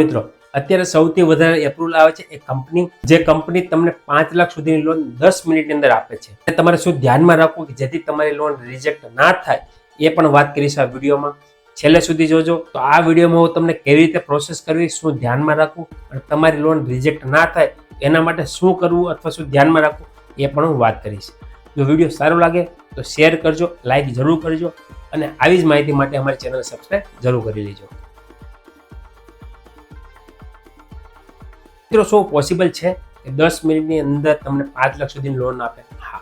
મિત્રો. અત્યારે સૌથી વધારે એપ્રુવલ આવે છે એ કંપની જે કંપની તમને પાંચ લાખ સુધીની લોન દસ મિનિટની અંદર આપે છે. તમારે શું ધ્યાનમાં રાખવું કે જેથી તમારી લોન રિજેક્ટ ના થાય, એ પણ વાત કરીશ આ વિડીયોમાં. છેલ્લે સુધી જોજો. તો આ વિડીયોમાં હું તમને કેવી રીતે પ્રોસેસ કરવી, શું ધ્યાનમાં રાખવું અને તમારી લોન રિજેક્ટ ના થાય, એના માટે શું કરવું અથવા શું ધ્યાનમાં રાખવું, એ પણ હું વાત કરીશ. જો વીડિયો સારો લાગે તો શેર કરજો લાઇક જરૂર કરજો અને આવી જ માહિતી માટે અમારી ચેનલ સબસ્ક્રાઈબ જરૂર કરી લેજો. મિત્રો, શું પોસિબલ છે કે દસ મિનિટની અંદર તમને પાંચ લાખ સુધીની લોન આપે? હા.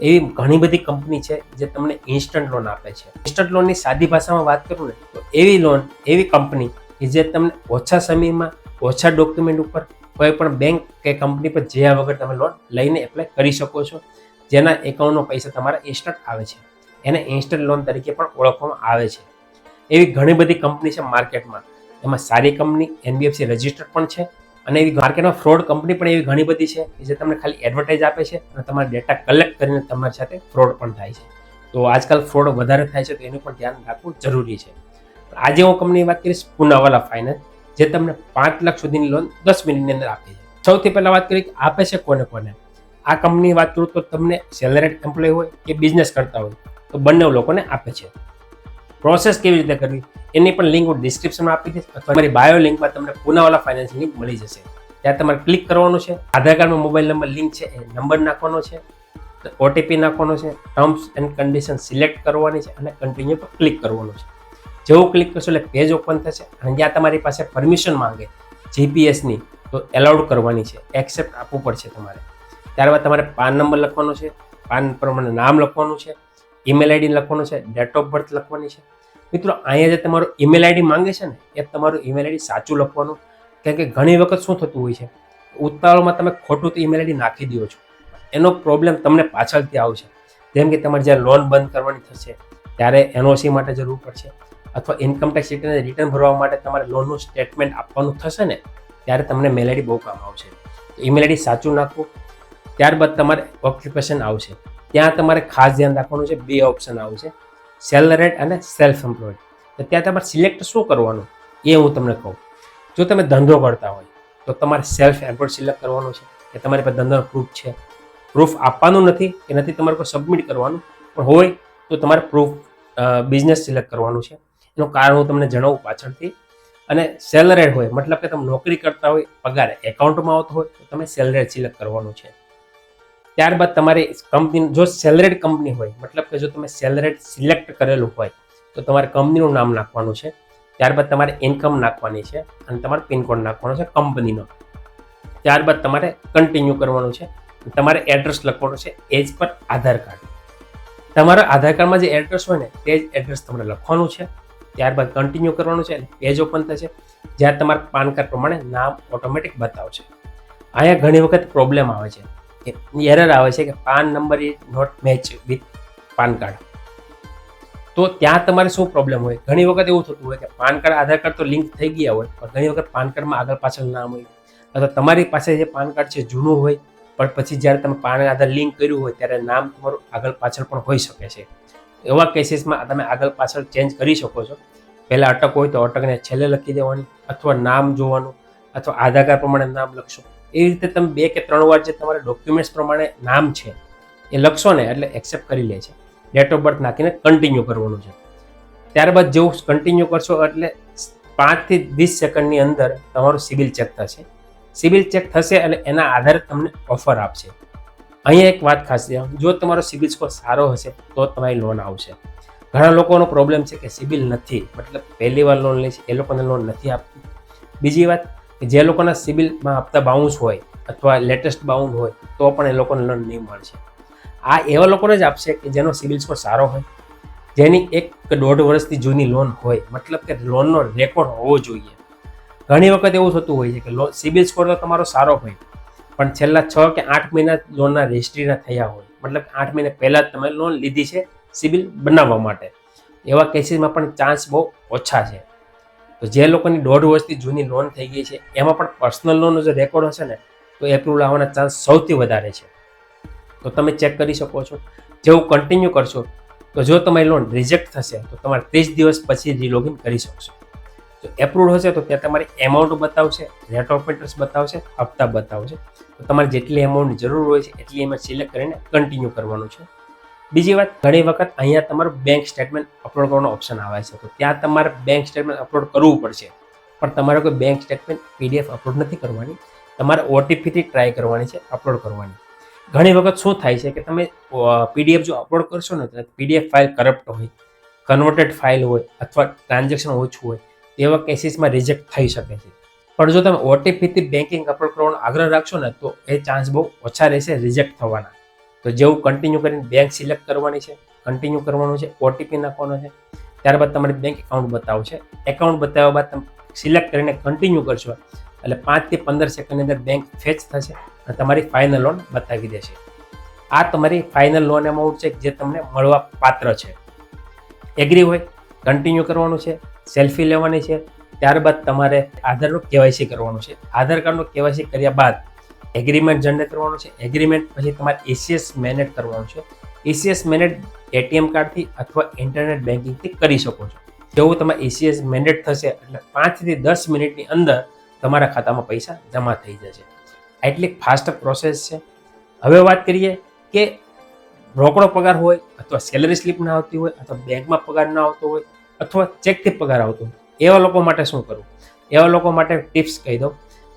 એવી ઘણી બધી કંપની છે જે તમને ઇન્સ્ટન્ટ લોન આપે છે. ઇન્સ્ટન્ટ લોનની સાદી ભાષામાં વાત કરું ને, તો એવી લોન એવી કંપની કે જે તમને ઓછા સમયમાં, ઓછા ડોક્યુમેન્ટ ઉપર કોઈ પણ બેંક કે કંપની પર જયા વગર તમે લોન લઈને એપ્લાય કરી શકો છો, જેના એકાઉન્ટનો પૈસા તમારા ઇન્સ્ટન્ટ આવે છે. એને ઇન્સ્ટન્ટ લોન તરીકે પણ ઓળખવામાં આવે છે. એવી ઘણી બધી કંપની છે માર્કેટમાં એમાં સારી કંપની એનબીએફસી રજિસ્ટર્ડ પણ છે. અને એવી માર્કેટમાં ફ્રોડ કંપની પણ એવી ઘણી બધી છે જે તમને ખાલી એડવર્ટાઇઝ આપે છે અને તમારા ડેટા કલેક્ટ કરીને તમારી સાથે ફ્રોડ પણ થાય છે. તો આજકાલ ફ્રોડ વધારે થાય છે તો એનું પણ ધ્યાન રાખવું જરૂરી છે. આજે હું કંપનીની વાત કરીશ પુનાવાલા ફાઇનાન્સ જે તમને પાંચ લાખ સુધીની લોન દસ મિનિટની અંદર આપે છે. સૌથી પહેલાં વાત કરી કે આપે છે કોને કોને? આ કંપની વાત કરું તો તમને સેલરેડ એમ્પ્લોય હોય કે બિઝનેસ કરતા હોય તો બંને લોકોને આપે છે. પ્રોસેસ કેવી રીતે કરવી, એની પણ લિંક હું ડિસ્ક્રિપ્શનમાં આપી દઈશ અથવા મારી બાયો લિંકમાં તમને પુનાવાલા ફાઇનાન્સ લિંક મળી જશે. ત્યાં તમારે ક્લિક કરવાનું છે. આધાર કાર્ડમાં મોબાઈલ નંબર લિંક છે, એ નંબર નાખવાનો છે ઓટીપી નાખવાનો છે ટર્મ્સ એન્ડ કન્ડિશન સિલેક્ટ કરવાની છે અને કન્ટિન્યુ પર ક્લિક કરવાનું છે. જેવું ક્લિક કરશો એટલે પેજ ઓપન થશે અને જ્યાં તમારી પાસે પરમિશન માંગે જીપીએસની તો એલાઉડ કરવાની છે. એક્સેપ્ટ આપવું પડશે તમારે. ત્યારબાદ તમારે પાન નંબર લખવાનો છે. પાન પ્રમાણે નામ લખવાનું છે. ઈમેલ આઈડી લખવાનું છે ડેટ ઓફ બર્થ લખવાની છે. મિત્રો, અહીંયા જે તમારું ઈમેલ આઈડી માંગે છે ને, એ તમારું ઈમેલ આઈડી સાચું લખવાનું. કારણ કે ઘણી વખત શું થતું હોય છે, ઉતાવળમાં તમે ખોટું ઈમેલ આઈડી નાખી દો છો. એનો પ્રોબ્લેમ તમને પાછળથી આવશે. જેમ કે તમારે જ્યારે લોન બંધ કરવાની થશે, ત્યારે એનઓસી માટે જરૂર પડશે. અથવા ઇન્કમટેક્સ રિટર્ન રિટર્ન ભરવા માટે તમારે લોનનું સ્ટેટમેન્ટ આપવાનું થશે ને, ત્યારે તમને મેલ આઈડી બહુ કામ આવશે. ઈમેલ આઈડી સાચું નાખવું ત્યારબાદ તમારે ઓક્યુપેશન આવશે. ત્યાં તમારે ખાસ ધ્યાન રાખવાનું છે, બે ઓપ્શન આવશે સેલરેટ અને સેલ્ફ એમ્પ્લોયડ તો ત્યાં તમારે સિલેક્ટ શું કરવાનું? એ હું તમને કહું. જો તમે ધંધો કરતા હોય, તો તમારે સેલ્ફ એમ્પ્લોયડ સિલેક્ટ કરવાનું છે, કે તમારી પાસે ધંધાનો પ્રૂફ છે. પ્રૂફ આપવાનું નથી કે નથી તમારે કોઈ સબમિટ કરવાનું, પણ હોય તો તમારે પ્રૂફ બિઝનેસ સિલેક્ટ કરવાનું છે. એનું કારણ હું તમને જણાવું પાછળથી. અને સેલરેડ હોય, મતલબ કે તમે નોકરી કરતા હોય, પગાર એકાઉન્ટમાં આવતો હોય, તો તમે સેલરેડ સિલેક્ટ કરવાનું છે. ત્યારબાદ તમારે કંપની જો સેલરેડ કંપની હોય, મતલબ કે જો તમે સેલરેડ સિલેક્ટ કરેલું હોય, તો તમારે કંપનીનું નામ નાખવાનું છે. ત્યારબાદ તમારે ઇન્કમ નાખવાની છે અને તમારે પિનકોડ નાખવાનો છે કંપનીનો ત્યારબાદ તમારે કન્ટિન્યુ કરવાનું છે. તમારે એડ્રેસ લખવાનું છે એજ પર આધાર કાર્ડ. તમારા આધાર કાર્ડમાં જે એડ્રેસ હોય ને, તે જ એડ્રેસ તમારે લખવાનું છે. ત્યારબાદ કન્ટિન્યુ કરવાનું છે પેજ ઓપન થશે. જ્યાં તમારા પાન કાર્ડ પ્રમાણે નામ ઓટોમેટિક બતાવશે. અહીંયા ઘણી વખત પ્રોબ્લેમ આવે છે. એરર આવે છે કે PAN number is not match with PAN card તો ત્યાં તમારે શું પ્રોબ્લેમ હોય? ઘણી વખત એવું થતું હોય કે પાન કાર્ડ આધાર કાર્ડ તો લિંક થઈ ગયા હોય, પણ ઘણી વખત પાન કાર્ડમાં આગળ પાછળ નામ હોય અથવા તમારી પાસે જે પાન કાર્ડ છે જૂનું હોય, પણ પછી જ્યારે તમે પાન આધાર લિંક કર્યું હોય, ત્યારે નામ તમારું આગળ પાછળ પણ હોઈ શકે છે. એવા કેસીસમાં તમે આગળ પાછળ ચેન્જ કરી શકો છો. પહેલાં અટક હોય તો અટકને છેલ્લે લખી દેવાની, અથવા નામ જોવાનું, અથવા આધાર કાર્ડ પ્રમાણે નામ લખશો. એ રીતે તમે બે કે ત્રણ વાર જે તમારા ડોક્યુમેન્ટ્સ પ્રમાણે નામ છે, એ લખશો ને એટલે એક્સેપ્ટ કરી લે છે. ડેટ ઓફ બર્થ નાખીને કન્ટિન્યુ કરવાનું છે. ત્યારબાદ જેવું કન્ટિન્યુ કરશો એટલે પાંચથી વીસ સેકન્ડની અંદર તમારું સિબિલ ચેક થશે. સિબિલ ચેક થશે એટલે એના આધારે તમને ઓફર આપશે. અહીંયા એક વાત ખાસ જો તમારો સિબિલ સ્કોર સારો હશે, તો તમારી લોન આવશે. ઘણા લોકોનો પ્રોબ્લેમ છે કે સિબિલ નથી. મતલબ પહેલી વાર લોન લે છે, એ લોકોને લોન નથી આપતી. બીજી વાત કે જે લોકોના સિબિલમાં હપ્તા બાઉન્સ હોય અથવા લેટેસ્ટ બાઉન્ડ હોય, તો પણ એ લોકોને લોન નહીં મળશે. આ એવા લોકોને જ આપશે કે જેનો સિબિલ સ્કોર સારો હોય. જેની એક કે દોઢ વર્ષથી જૂની લોન હોય, મતલબ કે લોનનો રેકોર્ડ હોવો જોઈએ. ઘણી વખત એવું થતું હોય છે કે લોન સિબિલ સ્કોર તો તમારો સારો હોય, પણ છેલ્લા છ કે આઠ મહિના લોનના રજિસ્ટ્રીના થયા હોય. મતલબ આઠ મહિના પહેલાં જ તમે લોન લીધી છે સિબિલ બનાવવા માટે. એવા કેસીસમાં પણ ચાન્સ બહુ ઓછા છે. તો જે લોકોની દોઢ વર્ષથી જૂની લોન થઈ ગઈ છે, એમાં પણ પર્સનલ લોનનો જે રેકોર્ડ હશે ને, તો એપ્રુવલ આવવાના ચાન્સ સૌથી વધારે છે. તો તમે ચેક કરી શકો છો. જેવું કન્ટિન્યુ કરશો, તો જો તમારી લોન રિજેક્ટ થશે, તો તમારે ત્રીસ દિવસ પછી રીલોગિન કરી શકશો. જો એપ્રુવડ હશે, તો ત્યાં તમારી એમાઉન્ટ બતાવશે રેટ ઓફ ઇન્ટરેસ્ટ બતાવશે, હપ્તા બતાવશે. તો તમારે જેટલી એમાઉન્ટની જરૂર હોય છે, એટલી એમાં સિલેક્ટ કરીને કન્ટિન્યુ કરવાનું છે. બીજી વાત, ઘણી વખત અહીંયા તમારું બેંક સ્ટેટમેન્ટ અપલોડ કરવાનો ઓપ્શન આવે છે. તો ત્યાં તમારે બેંક સ્ટેટમેન્ટ અપલોડ કરવું પડશે. પણ તમારે કોઈ બેંક સ્ટેટમેન્ટ પીડીએફ અપલોડ નથી કરવાની. તમારે ઓટીપીથી ટ્રાય કરવાની છે અપલોડ કરવાની. ઘણી વખત શું થાય છે કે તમે પીડીએફ જો અપલોડ કરશો ને, તો પીડીએફ ફાઇલ કરપ્ટ હોય કન્વર્ટેડ ફાઇલ હોય, અથવા ટ્રાન્ઝેક્શન ઓછું હોય, તેવા કેસીસમાં રિજેક્ટ થઈ શકે છે. પણ જો તમે ઓટીપીથી બેન્કિંગ અપલોડ કરવાનો આગ્રહ રાખશો ને, તો એ ચાન્સ બહુ ઓછા રહેશે રિજેક્ટ થવાના. તો જેવું કન્ટિન્યુ કરીને બેંક સિલેક્ટ કરવાની છે કન્ટિન્યુ કરવાનું છે ઓટીપી નાખવાનો છે, ત્યારબાદ તમારી બેંક એકાઉન્ટ બતાવશે એકાઉન્ટ બતાવ્યા બાદ તમે સિલેક્ટ કરીને કન્ટિન્યુ કરશો. એટલે પાંચથી પંદર સેકન્ડની અંદર બેંક ફેચ થશે અને તમારી ફાઇનલ લોન બતાવી દેશે. આ તમારી ફાઇનલ લોન એમાઉન્ટ છે જે તમને મળવા પાત્ર છે. એગ્રી હોય? કન્ટિન્યુ કરવાનું છે સેલ્ફી લેવાની છે, ત્યારબાદ તમારે આધારનું કેવાયસી કરવાનું છે. આધાર કાર્ડનું કેવાયસી કર્યા બાદ એગ્રીમેન્ટ જનરેટ કરવાનું છે. એગ્રીમેન્ટ પછી તમારે એસીએસ મેનેજ કરવાનું છે. એસીએસ મેનેજ એટીએમ કાર્ડથી અથવા ઇન્ટરનેટ બેન્કિંગથી કરી શકો છો. જેવું તમે એસીએસ મેનેજ થશે એટલે પાંચથી દસ મિનિટની અંદર તમારા ખાતામાં પૈસા જમા થઈ જશે. એટલી ફાસ્ટ પ્રોસેસ છે. હવે વાત કરીએ કે રોકડો પગાર હોય અથવા સેલરી સ્લીપ ના આવતી હોય અથવા બેંકમાં પગાર ના આવતો હોય અથવા ચેકથી પગાર આવતો હોય. એવા લોકો માટે શું કરવું? એવા લોકો માટે ટિપ્સ કહી દઉં.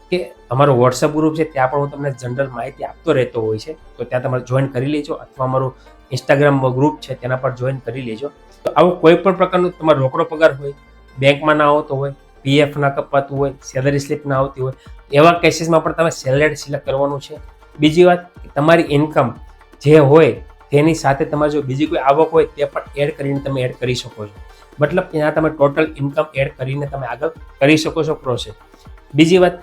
કે અમારું વોટ્સઅપ ગ્રુપ છે, ત્યાં પણ હું તમને જનરલ માહિતી આપતો રહેતો હોય છે. તો ત્યાં તમારે જોઈન કરી લેજો અથવા અમારું ઇન્સ્ટાગ્રામ ગ્રુપ છે, તેના પર જોઈન કરી લેજો. તો આવું કોઈ પણ પ્રકારનું તમારો રોકડો પગાર હોય, બેંકમાં ના આવતો હોય પીએફ ના કપાતું હોય સેલરી સ્લીપ ના આવતી હોય, એવા કેસીસમાં પણ તમે સેલરી સિલેક્ટ કરવાનું છે. બીજી વાત તમારી ઇન્કમ જે હોય, તેની સાથે તમારે જો બીજી કોઈ આવક હોય, તે પણ એડ કરીને તમે એડ કરી શકો છો. મતલબ ત્યાં તમે ટોટલ ઇન્કમ એડ કરીને તમે આગળ કરી શકો છો પ્રોસેસ બીજી વાત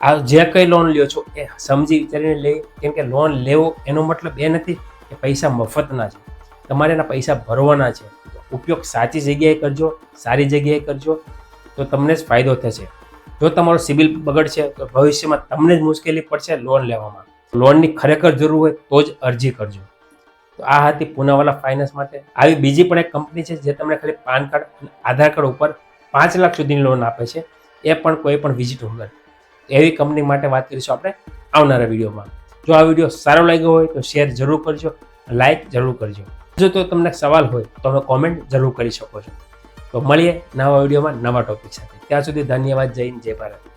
આ જે કંઈ લોન લ્યો છો એ સમજી વિચારીને લે. કેમ કે લોન લેવો એનો મતલબ એ નથી કે પૈસા મફતના છે. તમારે એના પૈસા ભરવાના છે. ઉપયોગ સાચી જગ્યાએ કરજો, સારી જગ્યાએ કરજો, તો તમને જ ફાયદો થશે. જો તમારો સિબિલ બગડશે, તો ભવિષ્યમાં તમને જ મુશ્કેલી પડશે લોન લેવામાં. લોનની ખરેખર જરૂર હોય તો જ અરજી કરજો. તો આ હતી પૂનાવાલા ફાઇનાન્સ માટે. આવી બીજી પણ એક કંપની છે જે તમને ખાલી પાન કાર્ડ આધાર કાર્ડ ઉપર પાંચ લાખ સુધીની લોન આપે છે. એ પણ કોઈ પણ વિઝિટ વગર. એવી કંપની માટે વાત કરીશું આપણે આવનારા વિડીયોમાં. જો આ વીડિયો સારો લાગ્યો હોય તો શેર જરૂર કરજો લાઇક જરૂર કરજો. જો તો તમને સવાલ હોય તો તમે કોમેન્ટ જરૂર કરી શકો છો. તો મળીએ નવા વિડીયોમાં નવા ટોપિક સાથે. ત્યાં સુધી ધન્યવાદ, જય હિન્દ, જય ભારત.